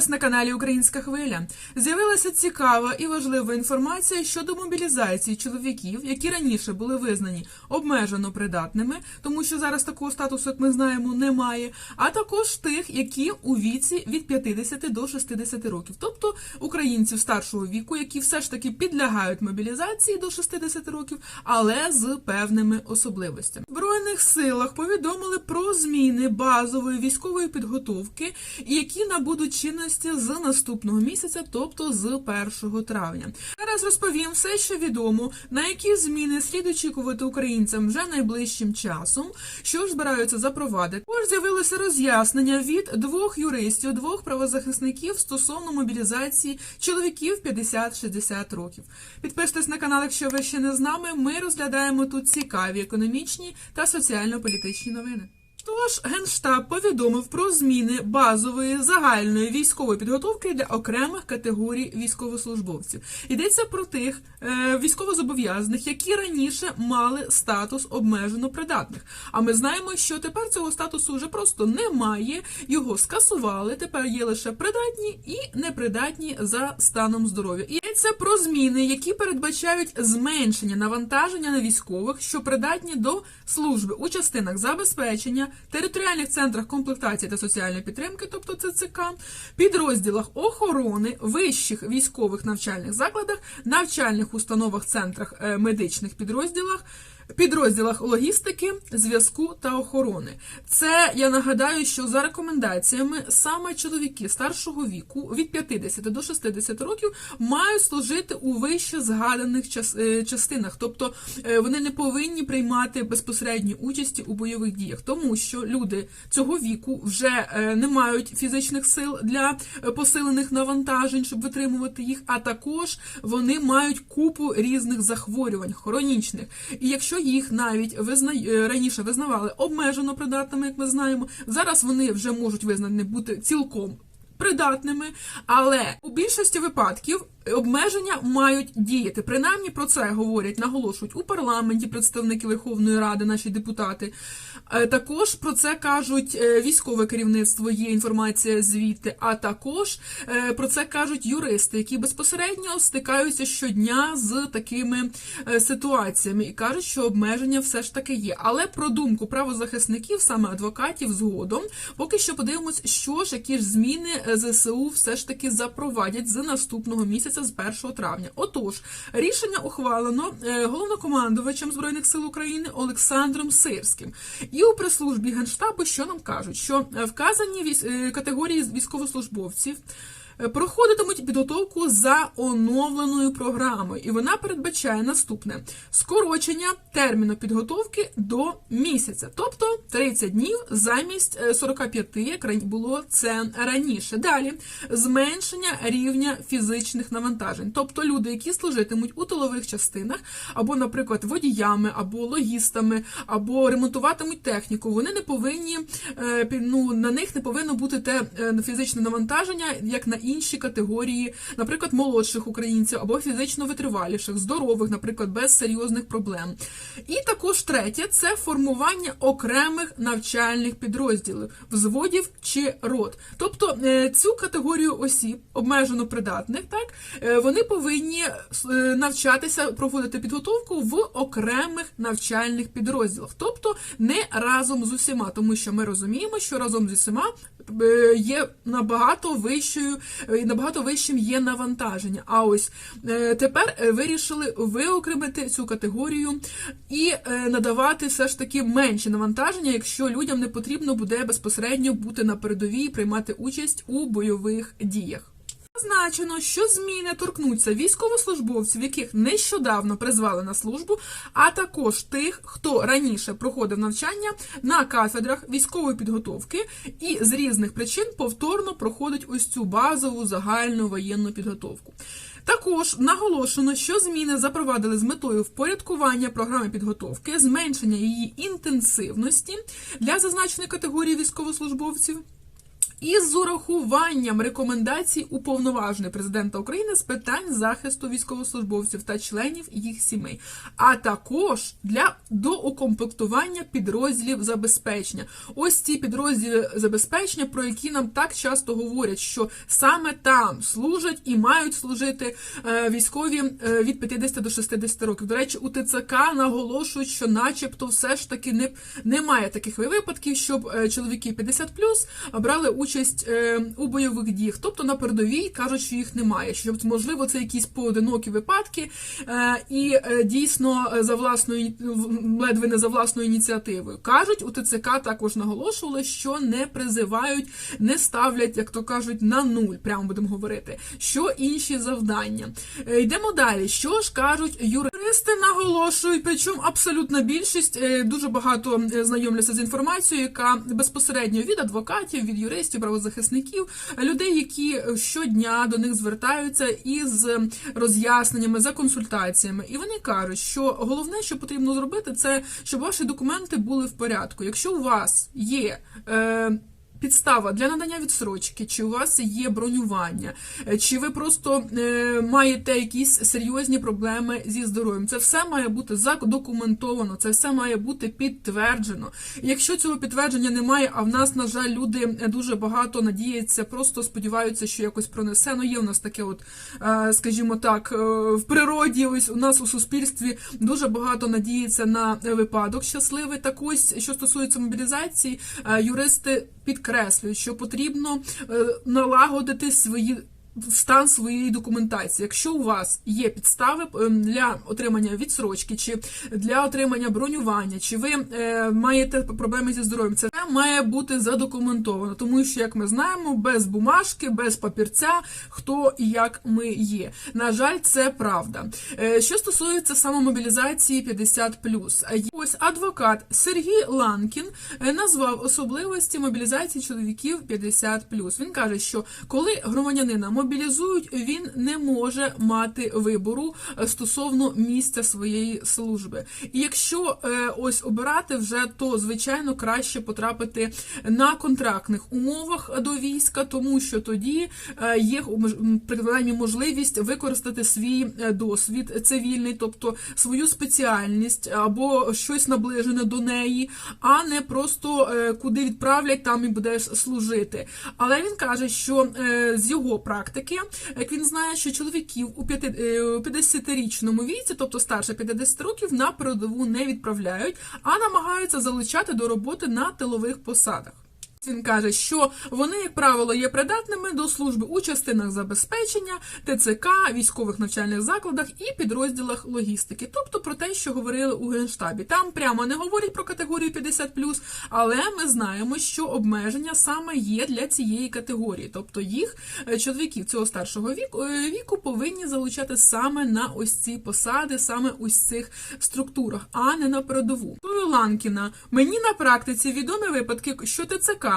вас на каналі Українська Хвиля. З'явилася цікава і важлива інформація щодо мобілізації чоловіків, які раніше були визнані обмежено придатними, тому що зараз такого статусу, як ми знаємо, немає. А також тих, які у віці від 50 до 60 років, тобто українців старшого віку, які все ж таки підлягають мобілізації до 60 років, але з певними особливостями. В Збройних силах повідомили про зміни базової військової підготовки, які набудуть чинності з наступного місяця, тобто з 1 травня. Зараз розповім все, що відомо, на які зміни слід очікувати українцям вже найближчим часом, що ж збираються запровадити. Також з'явилося роз'яснення від двох юристів, двох правозахисників стосовно мобілізації чоловіків 50-60 років. Підписуйтесь на канал, якщо ви ще не з нами. Ми розглядаємо тут цікаві економічні та соціально-політичні новини. Тож Генштаб повідомив про зміни базової загальної військової підготовки для окремих категорій військовослужбовців. Йдеться про тих е, військовозобов'язаних, які раніше мали статус обмежено придатних. А ми знаємо, що тепер цього статусу вже просто немає. Його скасували. Тепер є лише придатні і непридатні за станом здоров'я. Йдеться про зміни, які передбачають зменшення навантаження на військових, що придатні до служби у частинах забезпечення, територіальних центрах комплектації та соціальної підтримки, тобто ЦЦК, підрозділах охорони, вищих військових навчальних закладах, навчальних установах, центрах е, медичних підрозділах. Підрозділах логістики, зв'язку та охорони. Це я нагадаю, що за рекомендаціями саме чоловіки старшого віку від 50 до 60 років мають служити у вище згаданих е, частинах, тобто е, вони не повинні приймати безпосередньо участі у бойових діях, тому що люди цього віку вже е, не мають фізичних сил для посилених навантажень, щоб витримувати їх, а також вони мають купу різних захворювань хронічних. І якщо їх навіть визна... е, раніше визнавали обмежено придатними, як ми знаємо, зараз вони вже можуть визнані бути цілком придатними, але у більшості випадків обмеження мають діяти. Принаймні про це говорять, наголошують у парламенті представники Верховної Ради, наші депутати. Е, Також про це кажуть е, військове керівництво, є інформація звідти, а також е, про це кажуть юристи, які безпосередньо стикаються щодня з такими ситуаціями і кажуть, що обмеження все ж таки є. Але про думку правозахисників, саме адвокатів, згодом, поки що подивимось, що ж які ж зміни ЗСУ все ж таки запровадять з наступного місяця, з 1 травня. Отож, рішення ухвалено е, головнокомандувачем збройних сил України Олександром Сирським. І у прес-службі генштабу, що нам кажуть, що е, вказані е, категорії військовослужбовців. Е, Проходитимуть підготовку за оновленою програмою, і вона передбачає наступне. Скорочення терміну підготовки до місяця, тобто 30 днів замість е, 45, як ран- було це раніше. Далі. Зменшення рівня фізичних навантажень, тобто люди, які служитимуть у тилових частинах, або, наприклад, водіями, або логістами, або ремонтуватимуть техніку, вони не повинні е, ну, на них не повинно бути те е, фізичне навантаження, як на інші категорії, наприклад, молодших українців або фізично витриваліших, здорових, наприклад, без серйозних проблем. І також третє це формування окремих навчальних підрозділів, взводів чи рот. Тобто е, цю категорію осіб обмежено придатних, так е, вони повинні е, навчатися проводити підготовку в окремих навчальних підрозділах, тобто не разом з усіма, тому що ми розуміємо, що разом з усіма є набагато вищою і набагато вищим є навантаження. А ось е, тепер е, вирішили виокремити цю категорію і е, надавати все ж таки менше навантаження, якщо людям не потрібно буде безпосередньо бути на передовій і приймати участь у бойових діях. Зазначено, що зміни торкнуться військовослужбовців, яких нещодавно призвали на службу, а також тих, хто раніше проходив навчання на кафедрах військової підготовки і з різних причин повторно проходить ось цю базову загальну воєнну підготовку. Також наголошено, що зміни запровадили з метою впорядкування програми підготовки, зменшення її інтенсивності для зазначеної категорії військовослужбовців. Із урахуванням рекомендацій уповноваженої президента України з питань захисту військовослужбовців та членів їх сімей, а також для доукомплектування підрозділів забезпечення. Ось ці підрозділи забезпечення, про які нам так часто говорять, що саме там служать і мають служити е, військові е, від 50 до 60 років. До речі, у ТЦК наголошують, що, начебто, все ж таки не немає таких випадків, щоб е, чоловіки 50 брали участь е, у бойових діях. Тобто на передовій кажуть, що їх немає. Що можливо це якісь поодинокі випадки, е, і е, дійсно за власною ледве не за власною ініціативою. Кажуть, у ТЦК також наголошували, що не призивають, не ставлять, як то кажуть, на нуль. Прямо будемо говорити, що інші завдання. Йдемо далі. Що ж кажуть юристи? Наголошують, причому абсолютна більшість дуже багато знайомляться з інформацією, яка безпосередньо від адвокатів, від юристів, правозахисників, людей, які е, щодня до них звертаються із е, роз'ясненнями за консультаціями, і вони кажуть, що головне, що потрібно зробити, це щоб ваші документи були в порядку. Якщо у вас є е, Підстава для надання відсрочки, чи у вас є бронювання, е, чи ви просто е, маєте якісь серйозні проблеми зі здоров'ям. Це все має бути задокументовано, це все має бути підтверджено. Якщо цього підтвердження немає, а в нас, на жаль, люди е, дуже багато надіються, просто сподіваються, що якось пронесе. Ну, є у нас таке, от, скажімо так, в природі, ось у нас у суспільстві дуже багато надіється на випадок щасливий. Так ось, що стосується мобілізації, юристи підкреслюють, що потрібно е, налагодити свої. Стан своєї документації. Якщо у вас є підстави е, для отримання відсрочки, чи для отримання бронювання, чи ви е, маєте проблеми зі здоров'ям, це має бути задокументовано, тому що, як ми знаємо, без бумажки, без папірця, хто і як ми є. На жаль, це правда. Е, що стосується самомобілізації 50+, Е, ось адвокат Сергій Ланкін назвав особливості мобілізації чоловіків 50+. Він каже, що коли громадянина мобілізують, він не може мати вибору е, стосовно місця своєї служби. І якщо е, ось обирати вже, то звичайно краще потрапити на контрактних умовах до війська, тому що тоді е, є принаймні можливість використати свій досвід цивільний, тобто свою спеціальність або щось наближене до неї, а не просто куди відправлять, там і будеш служити. Але він каже, що з його практики, як він знає, що чоловіків у п'яти- е, у 50-річному віці, тобто старше 50 років, на передову не відправляють, а намагаються залучати до роботи на тилових посадах. Він каже, що вони, як правило, є придатними до служби у частинах забезпечення, ТЦК, військових навчальних закладах і підрозділах логістики. Тобто про те, що говорили у генштабі. Там прямо не говорять про категорію 50+, але ми знаємо, що обмеження саме є для цієї категорії. Тобто їх е, чоловіків цього старшого е, віку повинні залучати саме на ось ці посади, саме ось цих структурах, а не на передову. Ланкіна мені на практиці відомі випадки, що ТЦК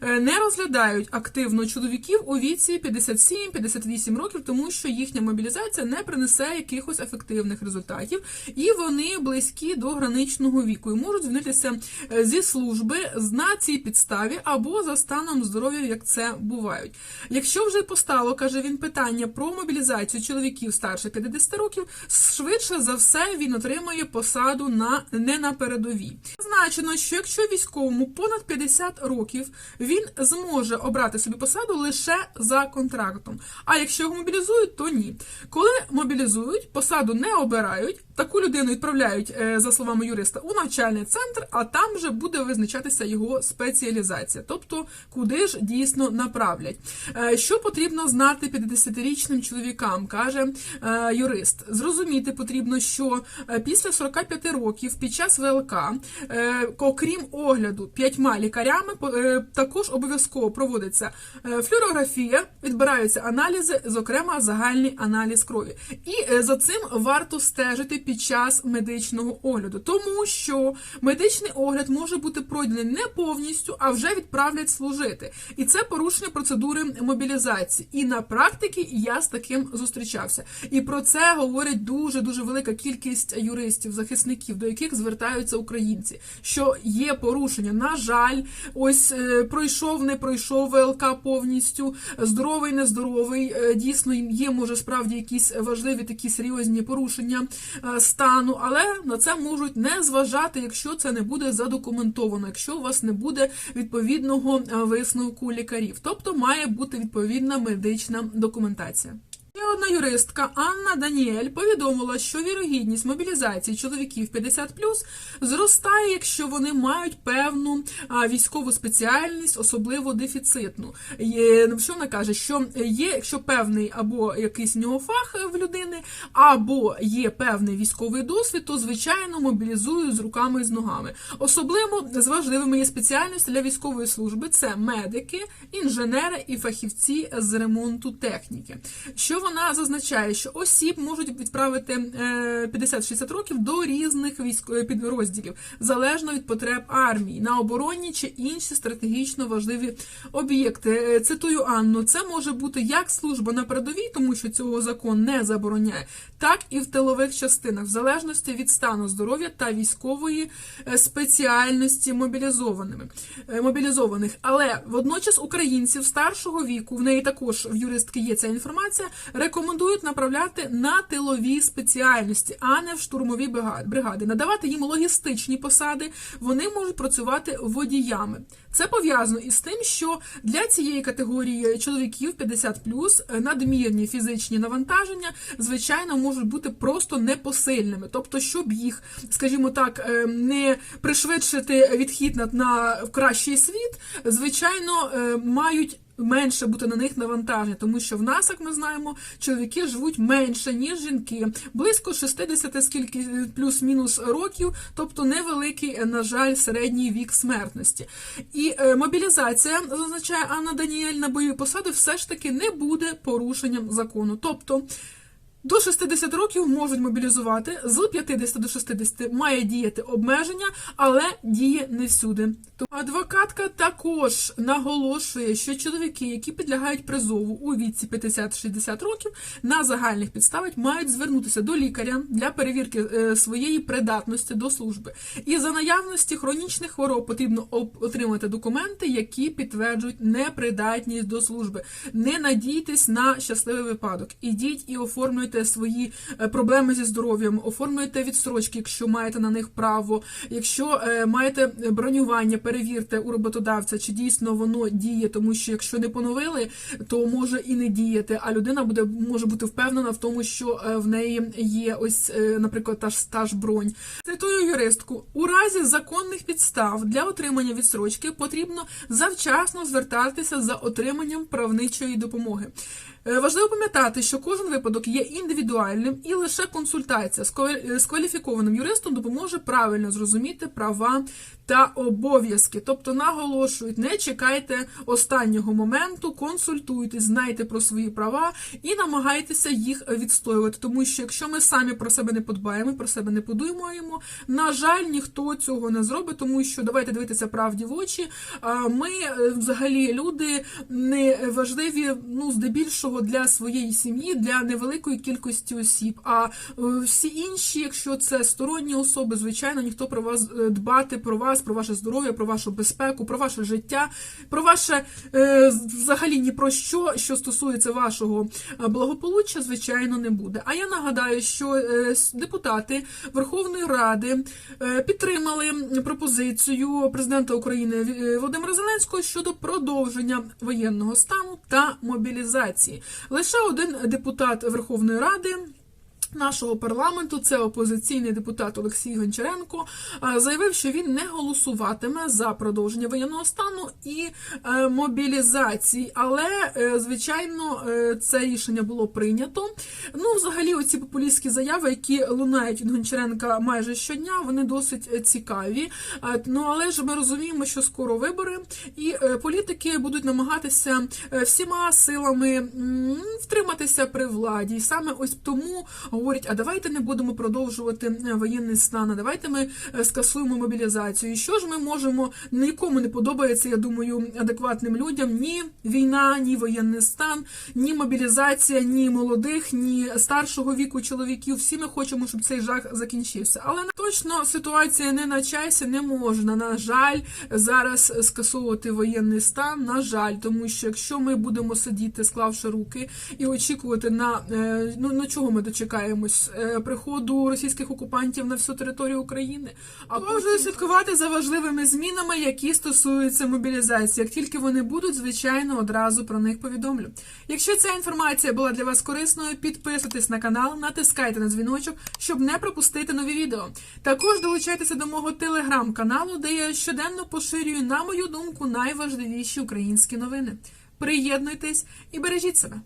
е, не розглядають активно чоловіків у віці 57-58 років, тому що їхня мобілізація не принесе якихось ефективних результатів, і вони близькі до граничного віку і можуть звільнитися е, зі служби на цій підставі або за станом здоров'я, як це бувають. Якщо вже постало, каже він, питання про мобілізацію чоловіків старше 50 років, швидше за все він отримує посаду на не на передовій. Зазначено, що якщо військовому понад 50 років, він зможе обрати собі посаду лише за контрактом. А якщо його мобілізують, то ні. Коли мобілізують, посаду не обирають. Таку людину відправляють, е, за словами юриста, у навчальний центр, а там вже буде визначатися його спеціалізація, тобто куди ж дійсно направлять. Е, Що потрібно знати 50-річним чоловікам, каже е, юрист. Зрозуміти потрібно, що після 45 років під час ВЛК, окрім огляду п'ятьма лікарями, також обов'язково проводиться флюорографія, відбираються аналізи, зокрема загальний аналіз крові. І за цим варто стежити під час медичного огляду, тому що медичний огляд може бути пройдений не повністю, а вже відправлять служити. І це порушення процедури мобілізації. І на практиці я з таким зустрічався. І про це говорить дуже дуже велика кількість юристів, захисників, до яких звертаються українці, що є порушення. На жаль, ось е, пройшов, не пройшов ВЛК повністю, здоровий, нездоровий. Е, Дійсно, є може справді якісь важливі такі серйозні порушення е, стану, але на це можуть не зважати, якщо це не буде задокументовано, якщо у вас не буде відповідного е, висновку лікарів. Тобто має бути відповідна медична документація. Одна юристка Анна Даніель повідомила, що вірогідність мобілізації чоловіків 50 зростає, якщо вони мають певну військову спеціальність, особливо дефіцитну. Що вона каже, що є, якщо певний або якийсь в нього фах в людини, або є певний військовий досвід, то звичайно мобілізують з руками і з ногами. Особливо з важливими є спеціальності для військової служби: це медики, інженери і фахівці з ремонту техніки. Що вона зазначає, що осіб можуть відправити е, 50-60 років до різних військових підрозділів, залежно від потреб армії, на оборонні чи інші стратегічно важливі об'єкти. Е, Цитую Анну, це може бути як служба на передовій, тому що цього закон не забороняє, так і в тилових частинах, в залежності від стану здоров'я та військової е, спеціальності мобілізованими е, мобілізованих. Але водночас українців старшого віку, в неї також в юристки є ця інформація, рекомендують направляти на тилові спеціальності, а не в штурмові бригади- надавати їм логістичні посади. Вони можуть працювати водіями. Це пов'язано із тим, що для цієї категорії чоловіків 50 е, надмірні фізичні навантаження, звичайно, можуть бути просто непосильними. Тобто, щоб їх, скажімо так, е, не пришвидшити відхід на, кращий світ, звичайно, е, мають. Менше бути на них навантаження, тому що в нас, як ми знаємо, чоловіки живуть менше, ніж жінки, близько 60 скільки плюс-мінус років, тобто невеликий, е, на жаль, середній вік смертності. І е, мобілізація, зазначає Анна Даніель, на бойові посади все ж таки не буде порушенням закону. Тобто до 60 років можуть мобілізувати, з 50 до 60 має діяти обмеження, але діє не всюди. Адвокатка також наголошує, що чоловіки, які підлягають призову у віці 50-60 років, на загальних підставах мають звернутися до лікаря для перевірки е, своєї придатності до служби. І за наявності хронічних хвороб потрібно отримати документи, які підтверджують непридатність до служби. Не надійтесь на щасливий випадок. Ідіть і оформлюйте свої е, проблеми зі здоров'ям, оформлюйте відстрочки, якщо маєте на них право. Якщо е, маєте бронювання, перевірте у роботодавця, чи дійсно воно діє, тому що якщо не поновили, то може і не діяти. А людина буде може бути впевнена в тому, що е, в неї є ось, е, наприклад, та ж стаж бронь. Цитую юристку: у разі законних підстав для отримання відстрочки потрібно завчасно звертатися за отриманням правничої допомоги. Е, Важливо пам'ятати, що кожен випадок є індивідуальним і лише консультація з квалі- кваліфікованим юристом допоможе правильно зрозуміти права та обов'язки. Тобто наголошують, не чекайте останнього моменту, консультуйтесь, знайте про свої права і намагайтеся їх відстоювати. Тому що якщо ми самі про себе не подбаємо, про себе не подумаємо, на жаль, ніхто цього не зробить, тому що давайте дивитися правді в очі. Ми е, взагалі люди не важливі, ну здебільшого для своєї сім'ї, для невеликої кількості осіб. А е, всі інші, якщо це сторонні особи, звичайно, ніхто про вас е, дбати про вас, про ваше здоров'я, про вашу безпеку, про ваше життя, про ваше е, взагалі ні про що, що стосується вашого благополуччя, звичайно, не буде. А я нагадаю, що депутати Верховної Ради підтримали пропозицію президента України Володимира Зеленського щодо продовження воєнного стану та мобілізації. Лише один депутат Верховної Ради. Нашого парламенту це опозиційний депутат Олексій Гончаренко е, заявив, що він не голосуватиме за продовження воєнного стану і е, мобілізації. Але е, звичайно, це рішення було прийнято. Ну, взагалі, оці популістські заяви, які лунають від Гончаренка майже щодня, вони досить цікаві. Ну але ж ми розуміємо, що скоро вибори, і політики будуть намагатися всіма силами втриматися при владі. І саме ось тому говорять: а давайте не будемо продовжувати е, воєнний стан, а давайте ми е, скасуємо мобілізацію. І що ж ми можемо нікому не подобається, я думаю, адекватним людям ні війна, ні воєнний стан, ні мобілізація, ні молодих, ні старшого віку чоловіків. Всі ми хочемо, щоб цей жах закінчився. Але точно ситуація не на часі, не можна. На жаль, зараз скасовувати воєнний стан. На жаль, тому що якщо ми будемо сидіти, склавши руки, і очікувати на е, ну на чого ми дочекаємось Е, приходу російських окупантів на всю територію України, а потім слідкувати за важливими змінами, які стосуються мобілізації. Як тільки вони будуть, звичайно, одразу про них повідомлю. Якщо ця інформація була для вас корисною, підписуйтесь на канал, натискайте на дзвіночок, щоб не пропустити нові відео. Також долучайтеся до мого телеграм-каналу, де я щоденно поширюю, на мою думку, найважливіші українські новини. Приєднуйтесь і бережіть себе.